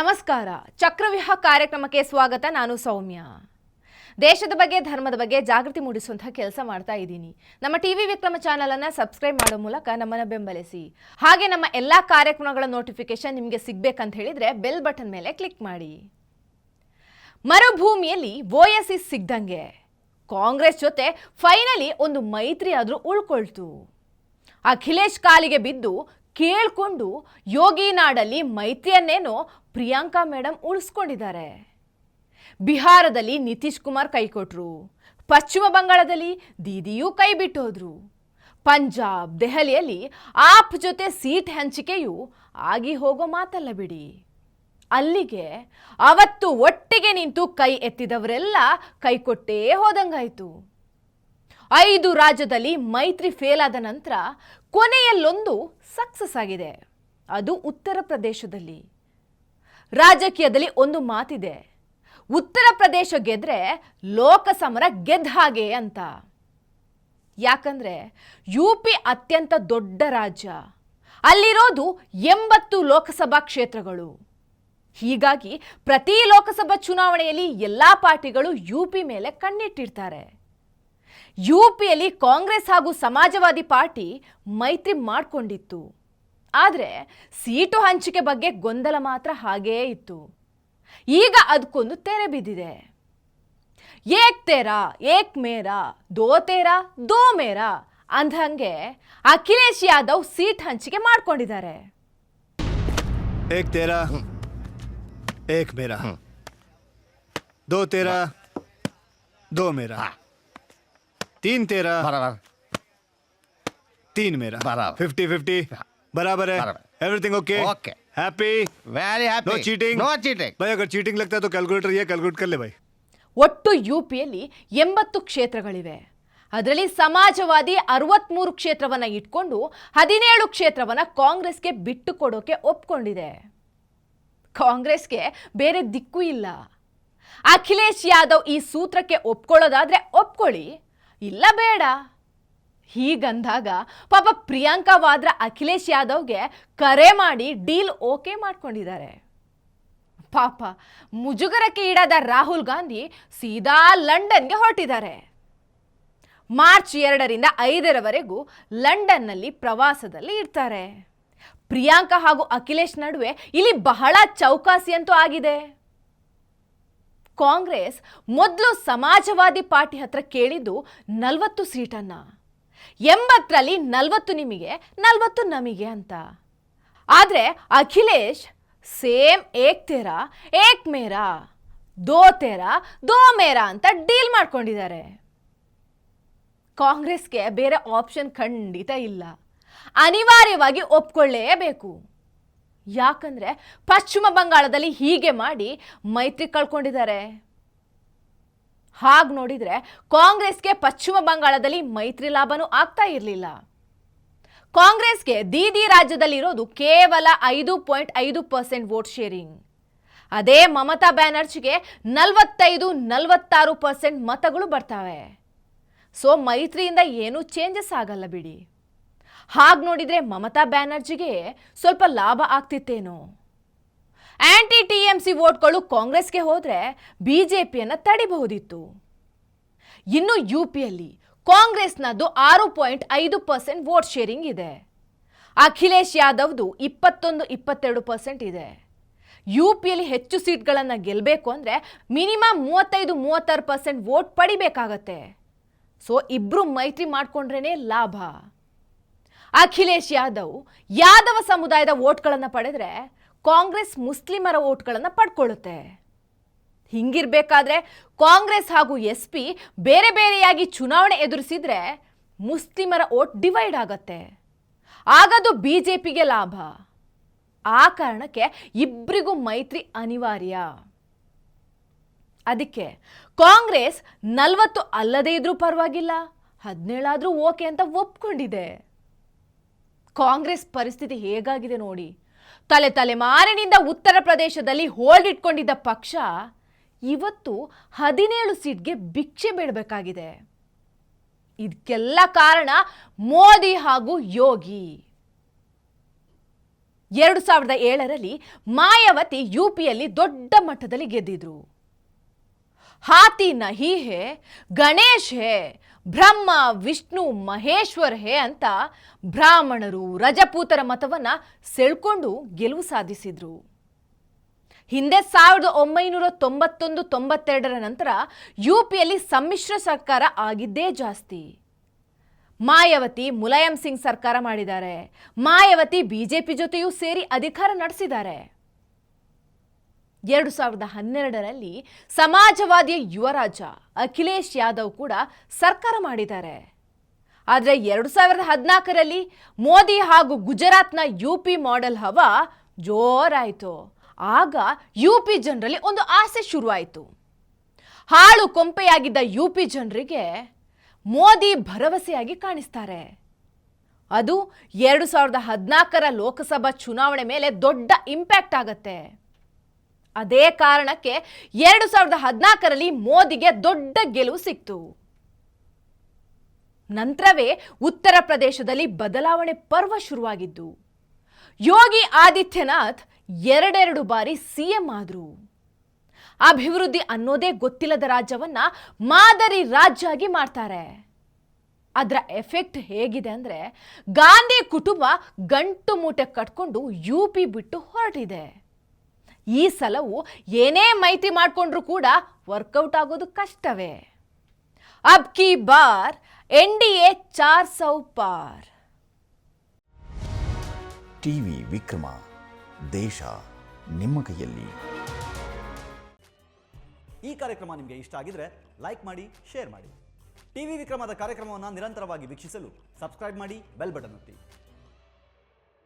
ನಮಸ್ಕಾರ. ಚಕ್ರವ್ಯೂಹ ಕಾರ್ಯಕ್ರಮಕ್ಕೆ ಸ್ವಾಗತ. ನಾನು ಸೌಮ್ಯ. ದೇಶದ ಬಗ್ಗೆ, ಧರ್ಮದ ಬಗ್ಗೆ ಜಾಗೃತಿ ಮೂಡಿಸುವಂತಹ ಕೆಲಸ ಮಾಡ್ತಾ ಇದ್ದೀನಿ. ನಮ್ಮ ಟಿವಿ ವಿಕ್ರಮ ಚಾನಲ್ ಅನ್ನ ಸಬ್ಸ್ಕ್ರೈಬ್ ಮಾಡೋ ಮೂಲಕ ನಮ್ಮನ್ನು ಬೆಂಬಲಿಸಿ. ಹಾಗೆ ನಮ್ಮ ಎಲ್ಲಾ ಕಾರ್ಯಕ್ರಮಗಳ ನೋಟಿಫಿಕೇಶನ್ ನಿಮಗೆ ಸಿಗ್ಬೇಕಂತ ಹೇಳಿದ್ರೆ ಬೆಲ್ ಬಟನ್ ಮೇಲೆ ಕ್ಲಿಕ್ ಮಾಡಿ. ಮರುಭೂಮಿಯಲ್ಲಿ ಓಎಸ್ಸಿ ಸಿಗ್ದಂಗೆ. ಕಾಂಗ್ರೆಸ್ ಜೊತೆ ಫೈನಲಿ ಒಂದು ಮೈತ್ರಿ ಆದರೂ ಉಳ್ಕೊಳ್ತು. ಅಖಿಲೇಶ್ ಕಾಲಿಗೆ ಬಿದ್ದು ಕೇಳ್ಕೊಂಡು ಯೋಗಿ ನಾಡಲ್ಲಿ ಮೈತ್ರಿಯನ್ನೇನೋ ಪ್ರಿಯಾಂಕಾ ಮೇಡಮ್ ಉಳಿಸ್ಕೊಂಡಿದ್ದಾರೆ. ಬಿಹಾರದಲ್ಲಿ ನಿತೀಶ್ ಕುಮಾರ್ ಕೈಕೊಟ್ರು. ಪಶ್ಚಿಮ ಬಂಗಾಳದಲ್ಲಿ ದೀದಿಯೂ ಕೈ ಬಿಟ್ಟೋದ್ರು ಪಂಜಾಬ್, ದೆಹಲಿಯಲ್ಲಿ ಆಪ್ ಜೊತೆ ಸೀಟ್ ಹಂಚಿಕೆಯು ಆಗಿ ಹೋಗೋ ಮಾತಲ್ಲ ಬಿಡಿ. ಅಲ್ಲಿಗೆ ಅವತ್ತು ಒಟ್ಟಿಗೆ ನಿಂತು ಕೈ ಎತ್ತಿದವರೆಲ್ಲ ಕೈ ಕೊಟ್ಟೇ ಹೋದಂಗಾಯ್ತು. ಐದು ರಾಜ್ಯದಲ್ಲಿ ಮೈತ್ರಿ ಫೇಲ್ ಆದ ನಂತರ ಕೊನೆಯಲ್ಲೊಂದು ಸಕ್ಸಸ್ ಆಗಿದೆ. ಅದು ಉತ್ತರ ಪ್ರದೇಶದಲ್ಲಿ. ರಾಜಕೀಯದಲ್ಲಿ ಒಂದು ಮಾತಿದೆ. ಉತ್ತರ ಪ್ರದೇಶ ಗೆದ್ರೆ ಲೋಕಸಮರ ಗೆದ್ದ ಹಾಗೆ ಅಂತ. ಯಾಕಂದ್ರೆ ಯು ಪಿ ಅತ್ಯಂತ ದೊಡ್ಡ ರಾಜ್ಯ. ಅಲ್ಲಿರೋದು ಎಂಬತ್ತು ಲೋಕಸಭಾ ಕ್ಷೇತ್ರಗಳು. ಹೀಗಾಗಿ ಪ್ರತಿ ಲೋಕಸಭಾ ಚುನಾವಣೆಯಲ್ಲಿ ಎಲ್ಲ ಪಾರ್ಟಿಗಳು ಯು ಪಿ ಮೇಲೆ ಕಣ್ಣಿಟ್ಟಿರ್ತಾರೆ. ಯು ಪಿಯಲ್ಲಿ ಕಾಂಗ್ರೆಸ್ ಹಾಗೂ ಸಮಾಜವಾದಿ ಪಾರ್ಟಿ ಮೈತ್ರಿ ಮಾಡಿಕೊಂಡಿತ್ತು. ಆದರೆ ಸೀಟು ಹಂಚಿಕೆ ಬಗ್ಗೆ ಗೊಂದಲ ಮಾತ್ರ ಹಾಗೇ ಇತ್ತು. ಈಗ ಅದಕ್ಕೊಂದು ತೆರೆ ಬಿದ್ದಿದೆ. ಏಕ್ ತೇರಾ ಏಕ್ ಮೇರಾ ದೋ ತೇರಾ ದೋ ಮೇರಾ ಅಂದಂಗೆ ಅಖಿಲೇಶ್ ಯಾದವ್ ಸೀಟ್ ಹಂಚಿಕೆ ಮಾಡಿಕೊಂಡಿದ್ದಾರೆ. ಏಕ್ ತೇರಾ ಏಕ್ ಮೇರಾ ದೋ ತೇರಾ ದೋ ಮೇರಾ. तीन तेरा बराबर तीन मेरा बराबर। फिफ्टी फिफ्टी बराबर है बराबर। Everything okay Okay. Happy very happy no cheating no cheating भाई अगर चीटिंग लगता है तो कैलकुलेटर ये कैलकुलेट कर ले भाई ಒಟ್ಟು ಯು ಪಿಯಲ್ಲಿ ಎಂಬತ್ತು ಕ್ಷೇತ್ರಗಳಿವೆ ಅದರಲ್ಲಿ ಸಮಾಜವಾದಿ ಅರವತ್ಮೂರು ಕ್ಷೇತ್ರವನ್ನ ಇಟ್ಕೊಂಡು ಹದಿನೇಳು ಕ್ಷೇತ್ರವನ್ನ ಕಾಂಗ್ರೆಸ್ಗೆ ಬಿಟ್ಟು ಕೊಡೋಕೆ ಒಪ್ಕೊಂಡಿದೆ ಕಾಂಗ್ರೆಸ್ಗೆ ಬೇರೆ ದಿಕ್ಕು ಇಲ್ಲ ಅಖಿಲೇಶ್ ಯಾದವ್ ಈ ಸೂತ್ರಕ್ಕೆ ಒಪ್ಕೊಳ್ಳೋದಾದ್ರೆ ಒಪ್ಕೊಳ್ಳಿ ಇಲ್ಲ ಬೇಡ. ಹೀಗಂದಾಗ ಪಾಪ ಪ್ರಿಯಾಂಕಾ ವಾದ್ರಾ, ಅಖಿಲೇಶ್ ಯಾದವ್ಗೆ ಕರೆ ಮಾಡಿ ಡೀಲ್ ಓಕೆ ಮಾಡ್ಕೊಂಡಿದ್ದಾರೆ. ಪಾಪ ಮುಜುಗರಕ್ಕೆ ಈಡಾದ ರಾಹುಲ್ ಗಾಂಧಿ ಸೀದಾ ಲಂಡನ್ಗೆ ಹೊರಟಿದ್ದಾರೆ. ಮಾರ್ಚ್ ಎರಡರಿಂದ ಐದರವರೆಗೂ ಲಂಡನ್ನಲ್ಲಿ ಪ್ರವಾಸದಲ್ಲಿ ಇರ್ತಾರೆ. ಪ್ರಿಯಾಂಕಾ ಹಾಗೂ ಅಖಿಲೇಶ್ ನಡುವೆ ಇಲ್ಲಿ ಬಹಳ ಚೌಕಾಸಿ ಅಂತೂ ಆಗಿದೆ. ಕಾಂಗ್ರೆಸ್ ಮೊದಲು ಸಮಾಜವಾದಿ ಪಾರ್ಟಿ ಹತ್ರ ಕೇಳಿದ್ದು ನಲವತ್ತು ಸೀಟನ್ನ. ಎಂಬತ್ತರಲ್ಲಿ ನಲವತ್ತು ನಿಮಗೆ, ನಲವತ್ತು ನಮಗೆ ಅಂತ. ಆದರೆ ಅಖಿಲೇಶ್ ಸೇಮ್ ಏಕ್ ತೇರಾ, ಏಕ್ ಮೇರಾ, ದೋ ತೇರಾ, ದೋ ಮೇರಾ ಅಂತ ಡೀಲ್ ಮಾಡ್ಕೊಂಡಿದ್ದಾರೆ. ಕಾಂಗ್ರೆಸ್ಗೆ ಬೇರೆ ಆಪ್ಷನ್ ಖಂಡಿತ ಇಲ್ಲ. ಅನಿವಾರ್ಯವಾಗಿ ಒಪ್ಕೊಳ್ಳೇಬೇಕು. ಯಾಕಂದ್ರೆ ಪಶ್ಚಿಮ ಬಂಗಾಳದಲ್ಲಿ ಹೀಗೆ ಮಾಡಿ ಮೈತ್ರಿ ಕಳ್ಕೊಂಡಿದ್ದಾರೆ. ಹಾಗೆ ನೋಡಿದರೆ ಕಾಂಗ್ರೆಸ್ಗೆ ಪಶ್ಚಿಮ ಬಂಗಾಳದಲ್ಲಿ ಮೈತ್ರಿ ಲಾಭನೂ ಆಗ್ತಾ ಇರಲಿಲ್ಲ. ಕಾಂಗ್ರೆಸ್ಗೆ ದೀದಿ ರಾಜ್ಯದಲ್ಲಿರೋದು ಕೇವಲ ಐದು ಪಾಯಿಂಟ್ ಐದು ಪರ್ಸೆಂಟ್ ವೋಟ್ ಶೇರಿಂಗ್. ಅದೇ ಮಮತಾ ಬ್ಯಾನರ್ಜಿಗೆ ನಲವತ್ತೈದು, ನಲವತ್ತಾರು ಪರ್ಸೆಂಟ್ ಮತಗಳು ಬರ್ತವೆ. ಸೊ ಮೈತ್ರಿಯಿಂದ ಏನೂ ಚೇಂಜಸ್ ಆಗಲ್ಲ ಬಿಡಿ. ಹಾಗೆ ನೋಡಿದರೆ ಮಮತಾ ಬ್ಯಾನರ್ಜಿಗೆ ಸ್ವಲ್ಪ ಲಾಭ ಆಗ್ತಿತ್ತೇನೋ. ಆಂಟಿ ಟಿ ಎಂ ಸಿ ವೋಟ್ಗಳು ಕಾಂಗ್ರೆಸ್ಗೆ ಹೋದರೆ ಬಿ ಜೆ ಪಿಯನ್ನು ತಡಿಬಹುದಿತ್ತು. ಇನ್ನು ಯು ಪಿಯಲ್ಲಿ ಕಾಂಗ್ರೆಸ್ನದ್ದು ಆರು ಪಾಯಿಂಟ್ ಐದು ಪರ್ಸೆಂಟ್ ವೋಟ್ ಶೇರಿಂಗ್ ಇದೆ. ಅಖಿಲೇಶ್ ಯಾದವ್ದು ಇಪ್ಪತ್ತೊಂದು, ಇಪ್ಪತ್ತೆರಡು ಪರ್ಸೆಂಟ್ ಇದೆ. ಯು ಪಿಯಲ್ಲಿ ಹೆಚ್ಚು ಸೀಟ್ಗಳನ್ನು ಗೆಲ್ಲಬೇಕು ಅಂದರೆ ಮಿನಿಮಮ್ ಮೂವತ್ತೈದು, ಮೂವತ್ತಾರು ಪರ್ಸೆಂಟ್ ವೋಟ್ ಪಡಿಬೇಕಾಗತ್ತೆ. ಸೊ ಇಬ್ಬರು ಮೈತ್ರಿ ಮಾಡಿಕೊಂಡ್ರೇ ಲಾಭ. ಅಖಿಲೇಶ್ ಯಾದವ್ ಯಾದವ ಸಮುದಾಯದ ಓಟ್ಗಳನ್ನು ಪಡೆದ್ರೆ ಕಾಂಗ್ರೆಸ್ ಮುಸ್ಲಿಮರ ಓಟ್ಗಳನ್ನು ಪಡ್ಕೊಳ್ಳುತ್ತೆ. ಹಿಂಗಿರ್ಬೇಕಾದ್ರೆ ಕಾಂಗ್ರೆಸ್ ಹಾಗೂ ಎಸ್ ಪಿ ಬೇರೆ ಬೇರೆಯಾಗಿ ಚುನಾವಣೆ ಎದುರಿಸಿದ್ರೆ ಮುಸ್ಲಿಮರ ವೋಟ್ ಡಿವೈಡ್ ಆಗತ್ತೆ. ಆಗದು ಬಿ ಜೆ ಪಿಗೆ ಲಾಭ. ಆ ಕಾರಣಕ್ಕೆ ಇಬ್ಬರಿಗೂ ಮೈತ್ರಿ ಅನಿವಾರ್ಯ. ಅದಕ್ಕೆ ಕಾಂಗ್ರೆಸ್ ನಲವತ್ತು ಅಲ್ಲದೇ ಇದ್ರೂ ಪರವಾಗಿಲ್ಲ, ಹದಿನೇಳಾದರೂ ಓಕೆ ಅಂತ ಒಪ್ಕೊಂಡಿದೆ. ಕಾಂಗ್ರೆಸ್ ಪರಿಸ್ಥಿತಿ ಹೇಗಾಗಿದೆ ನೋಡಿ? ತಲೆ ತಲೆಮಾರಿನಿಂದ ಉತ್ತರ ಪ್ರದೇಶದಲ್ಲಿ ಹೋಲ್ಡ್ ಇಟ್ಕೊಂಡಿದ್ದ ಪಕ್ಷ ಇವತ್ತು ಹದಿನೇಳು ಸೀಟ್ಗೆ ಭಿಕ್ಷೆ ಬೇಡಬೇಕಾಗಿದೆ. ಇದಕ್ಕೆಲ್ಲ ಕಾರಣ ಮೋದಿ ಹಾಗೂ ಯೋಗಿ. ಎರಡು ಸಾವಿರದ ಏಳರಲ್ಲಿ ಮಾಯಾವತಿ ಯು ಪಿಯಲ್ಲಿ ದೊಡ್ಡ ಮಟ್ಟದಲ್ಲಿ ಗೆದ್ದಿದ್ರು. ಹಾತಿ ನಹಿ ಹೇ ಗಣೇಶ್ ಹೇ ಬ್ರಹ್ಮ, ವಿಷ್ಣು, ಮಹೇಶ್ವರ್ ಹೇ ಅಂತ ಬ್ರಾಹ್ಮಣರು ರಜಪೂತರ ಮತವನ್ನ ಸೆಳ್ಕೊಂಡು ಗೆಲುವು ಸಾಧಿಸಿದ್ರು. ಹಿಂದೆ ಸಾವಿರದ ಒಂಬೈನೂರ ತೊಂಬತ್ತೊಂದು, ತೊಂಬತ್ತೆರಡರ ನಂತರ ಯು ಪಿಯಲ್ಲಿ ಸಮ್ಮಿಶ್ರ ಸರ್ಕಾರ ಆಗಿದ್ದೇ ಜಾಸ್ತಿ. ಮಾಯಾವತಿ, ಮುಲಾಯಂ ಸಿಂಗ್ ಸರ್ಕಾರ ಮಾಡಿದ್ದಾರೆ. ಮಾಯಾವತಿ ಬಿಜೆಪಿ ಜೊತೆಯೂ ಸೇರಿ ಅಧಿಕಾರ ನಡೆಸಿದ್ದಾರೆ. ಎರಡು ಸಾವಿರದ ಹನ್ನೆರಡರಲ್ಲಿ ಸಮಾಜವಾದಿಯ ಯುವರಾಜ ಅಖಿಲೇಶ್ ಯಾದವ್ ಕೂಡ ಸರ್ಕಾರ ಮಾಡಿದ್ದಾರೆ. ಆದರೆ ಎರಡು ಸಾವಿರದ ಹದಿನಾಲ್ಕರಲ್ಲಿ ಮೋದಿ ಹಾಗೂ ಗುಜರಾತ್ನ ಯು ಪಿ ಮಾಡೆಲ್ ಹವಾ ಜೋರಾಯಿತು. ಆಗ ಯು ಪಿ ಜನರಲ್ಲಿ ಒಂದು ಆಸೆ ಶುರುವಾಯಿತು. ಹಾಳು ಕೊಂಪೆಯಾಗಿದ್ದ ಯು ಪಿ ಜನರಿಗೆ ಮೋದಿ ಭರವಸೆಯಾಗಿ ಕಾಣಿಸ್ತಾರೆ. ಅದು ಎರಡು ಸಾವಿರದ ಹದಿನಾಲ್ಕರ ಲೋಕಸಭಾ ಚುನಾವಣೆ ಮೇಲೆ ದೊಡ್ಡ ಇಂಪ್ಯಾಕ್ಟ್ ಆಗತ್ತೆ. ಅದೇ ಕಾರಣಕ್ಕೆ ಎರಡು ಸಾವಿರದ ಹದಿನಾಲ್ಕರಲ್ಲಿ ಮೋದಿಗೆ ದೊಡ್ಡ ಗೆಲುವು ಸಿಕ್ತು. ನಂತರವೇ ಉತ್ತರ ಪ್ರದೇಶದಲ್ಲಿ ಬದಲಾವಣೆ ಪರ್ವ ಶುರುವಾಗಿದ್ದು. ಯೋಗಿ ಆದಿತ್ಯನಾಥ್ ಎರಡೆರಡು ಬಾರಿ ಸಿಎಂ ಆದರು. ಅಭಿವೃದ್ಧಿ ಅನ್ನೋದೇ ಗೊತ್ತಿಲ್ಲದ ರಾಜ್ಯವನ್ನ ಮಾದರಿ ರಾಜ್ಯ ಆಗಿ ಮಾಡ್ತಾರೆ. ಅದರ ಎಫೆಕ್ಟ್ ಹೇಗಿದೆ ಅಂದರೆ ಗಾಂಧಿ ಕುಟುಂಬ ಗಂಟು ಮೂಟೆ ಕಟ್ಕೊಂಡು ಯು ಪಿ ಬಿಟ್ಟು ಹೊರಟಿದೆ. ಈ ಸಲವು ಏನೇ ಮೈತ್ರಿ ಮಾಡಿಕೊಂಡ್ರೂ ಕೂಡ ವರ್ಕೌಟ್ ಆಗೋದು ಕಷ್ಟವೇ. ಅಬ್ ಕಿ ಬಾರ್ ಎನ್ ಡಿ ಎ ಚಾರ್ ಸೌ ಪಾರ್. ಟಿವಿ ವಿಕ್ರಮ ದೇಶ ನಿಮ್ಮ ಕೈಯಲ್ಲಿ. ಈ ಕಾರ್ಯಕ್ರಮ ನಿಮಗೆ ಇಷ್ಟ ಆಗಿದ್ರೆ ಲೈಕ್ ಮಾಡಿ ಶೇರ್ ಮಾಡಿ. ಟಿವಿ ವಿಕ್ರಮದ ಕಾರ್ಯಕ್ರಮವನ್ನು ನಿರಂತರವಾಗಿ ವೀಕ್ಷಿಸಲು ಸಬ್ಸ್ಕ್ರೈಬ್ ಮಾಡಿ ಬೆಲ್ ಬಟನ್ ಒತ್ತಿ.